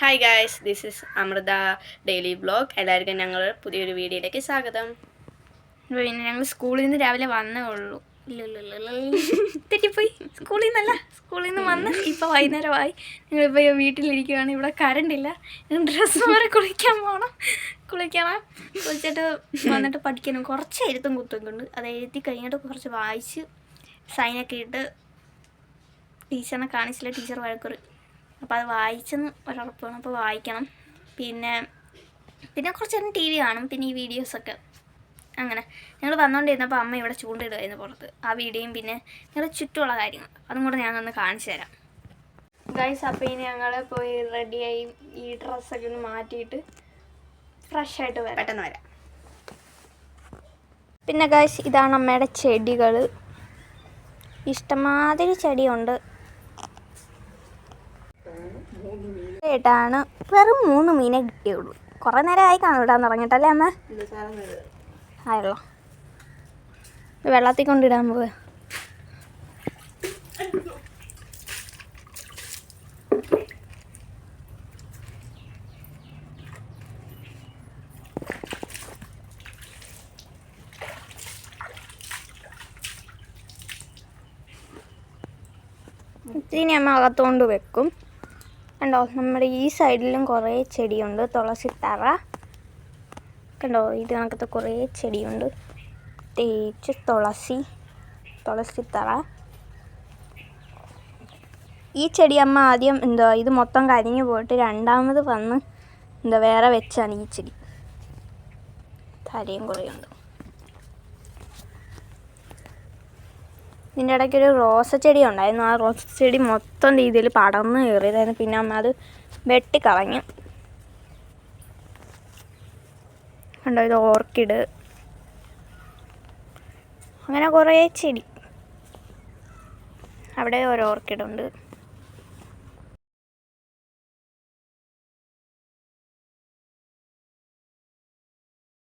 Hi guys this is Amrutha daily blog എല്ലാവർക്കും ഞങ്ങൾ പുതിയൊരു വീഡിയോയിലേക്ക് സ്വാഗതം. പിന്നെ ഞങ്ങൾ സ്കൂളിൽ നിന്ന് രാവിലെ വന്നേ ഉള്ളൂ. തെറ്റിപ്പോയി. സ്കൂളിൽ നിന്നല്ല. സ്കൂളിൽ നിന്ന് വന്ന് ഇപ്പോൾ വൈകുന്നേരമായി. ഞങ്ങളിപ്പോൾ വീട്ടിലിരിക്കുകയാണ് ഇവിടെ കറണ്ട് ഇല്ല. ഡ്രസ്സ് വരെ കുളിക്കാൻ പോകണം കുളിക്കണം കുളിച്ചിട്ട് വന്നിട്ട് പഠിക്കണം കുറച്ച് എഴുത്തും കുത്തൊക്കെ ഉണ്ട്. അത് എഴുതി കഴിഞ്ഞിട്ട് കുറച്ച് വായിച്ച് സൈനൊക്കെ ഇട്ട് ടീച്ചറിനെ കാണിച്ചില്ല. ടീച്ചർ വഴക്കുറി അപ്പോൾ അത് വായിച്ചെന്ന് ഒരുറപ്പ് വേണം അപ്പോൾ വായിക്കണം. പിന്നെ പിന്നെ കുറച്ച് നേരം ടി വി കാണും. പിന്നെ ഈ വീഡിയോസൊക്കെ അങ്ങനെ. ഞങ്ങൾ വന്നുകൊണ്ടിരുന്നപ്പോൾ അമ്മ ഇവിടെ ചൂണ്ടിടുമായിരുന്നു പുറത്ത്. ആ വീഡിയോയും പിന്നെ ഞങ്ങളുടെ ചുറ്റുമുള്ള കാര്യങ്ങൾ. അതും കൂടെ ഞാൻ ഒന്ന് കാണിച്ചു തരാം. ഗൈസ് അപ്പോൾ ഇനി ഞങ്ങൾ പോയി റെഡിയായി ഈ ഡ്രസ്സൊക്കെ ഒന്ന് മാറ്റിയിട്ട് ഫ്രഷ് ആയിട്ട് വരാം. പെട്ടെന്ന് വരാം. പിന്നെ ഗൈസ് ഇതാണ് അമ്മയുടെ ചെടികൾ ഇഷ്ടമാതിരി ചെടിയുണ്ട്. ഏട്ടാണ്. വെറും മൂന്ന് മീനെ കിട്ടിയുള്ളൂ. കുറേ നേരമായി കാണും പറഞ്ഞിട്ടല്ലേ അമ്മ? ആയല്ലോ. വെള്ളത്തിൽ കൊണ്ടിടാൻ പോവുക ഇനി അമ്മ അകത്തുകൊണ്ട് വെക്കും. കണ്ടോ നമ്മുടെ ഈ സൈഡിലും കുറേ ചെടിയുണ്ട്. തുളസി തറ കണ്ടോ ഇത് കണക്കത്തെ കുറേ ചെടിയുണ്ട്. തേച്ച് തുളസി തുളസി തറ ഈ ചെടി അമ്മ ആദ്യം എന്തോ ഇത് മൊത്തം കരിഞ്ഞു പോയിട്ട് രണ്ടാമത് വന്ന് എന്താ വേറെ വെച്ചാണ് ഈ ചെടി. തലയും കുറേ ഉണ്ട്. ഇതിന്റെ ഇടയ്ക്ക് ഒരു റോസ ചെടി ഉണ്ടായിരുന്നു. ആ റോസ ചെടി മൊത്തം രീതിയിൽ പടർന്ന് കയറിയതായിരുന്നു. പിന്നെ അമ്മ അത് വെട്ടിക്കളഞ്ഞു. കണ്ടോ ഇത് ഓർക്കിഡ്. അങ്ങനെ കുറേ ചെടി. അവിടെ ഒരു ഓർക്കിഡ് ഉണ്ട്